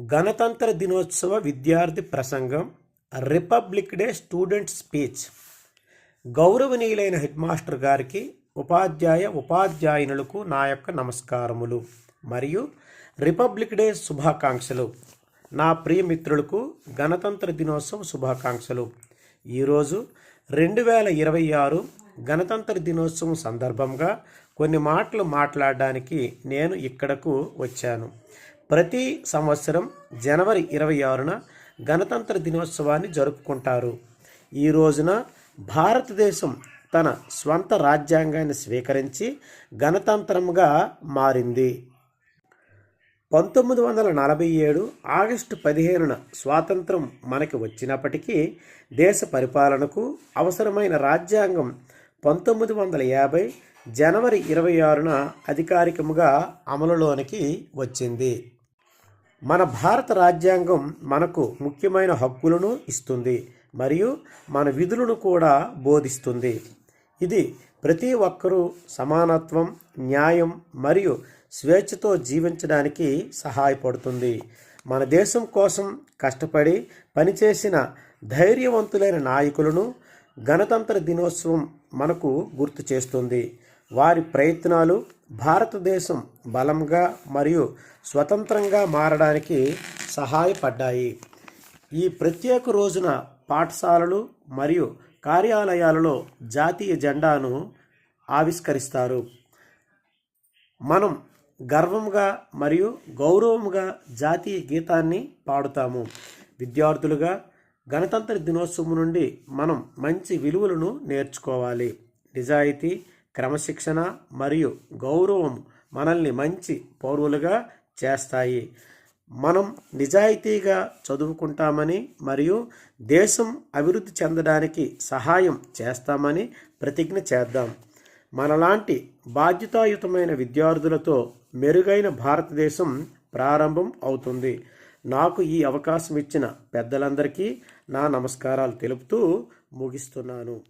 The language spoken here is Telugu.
గణతంత్ర దినోత్సవ విద్యార్థి ప్రసంగం రిపబ్లిక్ డే స్టూడెంట్ స్పీచ్ గౌరవనీయులైన హెడ్ మాస్టర్ గారికి ఉపాధ్యాయ ఉపాధ్యాయునులకు నా యొక్క నమస్కారములు. మరియు రిపబ్లిక్ డే శుభాకాంక్షలు. నా ప్రియమిత్రులకు గణతంత్ర దినోత్సవ శుభాకాంక్షలు. ఈరోజు రెండు వేల ఇరవై ఆరు గణతంత్ర దినోత్సవం సందర్భంగా కొన్ని మాటలు మాట్లాడడానికి నేను ఇక్కడకు వచ్చాను. ప్రతి సంవత్సరం జనవరి ఇరవై ఆరున గణతంత్ర దినోత్సవాన్ని జరుపుకుంటారు. ఈ రోజున భారతదేశం తన స్వంత రాజ్యాంగాన్ని స్వీకరించి గణతంత్రంగా మారింది. పంతొమ్మిది వందల నలభై ఏడు ఆగస్టు పదిహేనున స్వాతంత్రం మనకి వచ్చినప్పటికీ దేశ పరిపాలనకు అవసరమైన రాజ్యాంగం పంతొమ్మిది వందల యాభై జనవరి ఇరవై ఆరున అధికారికముగా అమలులోనికి వచ్చింది. మన భారత రాజ్యాంగం మనకు ముఖ్యమైన హక్కులను ఇస్తుంది మరియు మన విధులను కూడా బోధిస్తుంది. ఇది ప్రతి ఒక్కరూ సమానత్వం న్యాయం మరియు స్వేచ్ఛతో జీవించడానికి సహాయపడుతుంది. మన దేశం కోసం కష్టపడి పనిచేసిన ధైర్యవంతులైన నాయకులను గణతంత్ర దినోత్సవం మనకు గుర్తు చేస్తుంది. వారి ప్రయత్నాలు భారతదేశం బలంగా మరియు స్వతంత్రంగా మారడానికి సహాయపడ్డాయి. ఈ ప్రత్యేక రోజున పాఠశాలలు మరియు కార్యాలయాలలో జాతీయ జెండాను ఆవిష్కరిస్తారు. మనం గర్వంగా మరియు గౌరవంగా జాతీయ గీతాన్ని పాడుతాము. విద్యార్థులుగా గణతంత్ర దినోత్సవం నుండి మనం మంచి విలువలను నేర్చుకోవాలి. నిజాయితీ క్రమశిక్షణ మరియు గౌరవం మనల్ని మంచి పౌరులుగా చేస్తాయి. మనం నిజాయితీగా చదువుకుంటామని మరియు దేశం అభివృద్ధి చెందడానికి సహాయం చేస్తామని ప్రతిజ్ఞ చేద్దాం. మనలాంటి బాధ్యతాయుతమైన విద్యార్థులతో మెరుగైన భారతదేశం ప్రారంభం అవుతుంది. నాకు ఈ అవకాశం ఇచ్చిన పెద్దలందరికీ నా నమస్కారాలు తెలుపుతూ ముగిస్తున్నాను.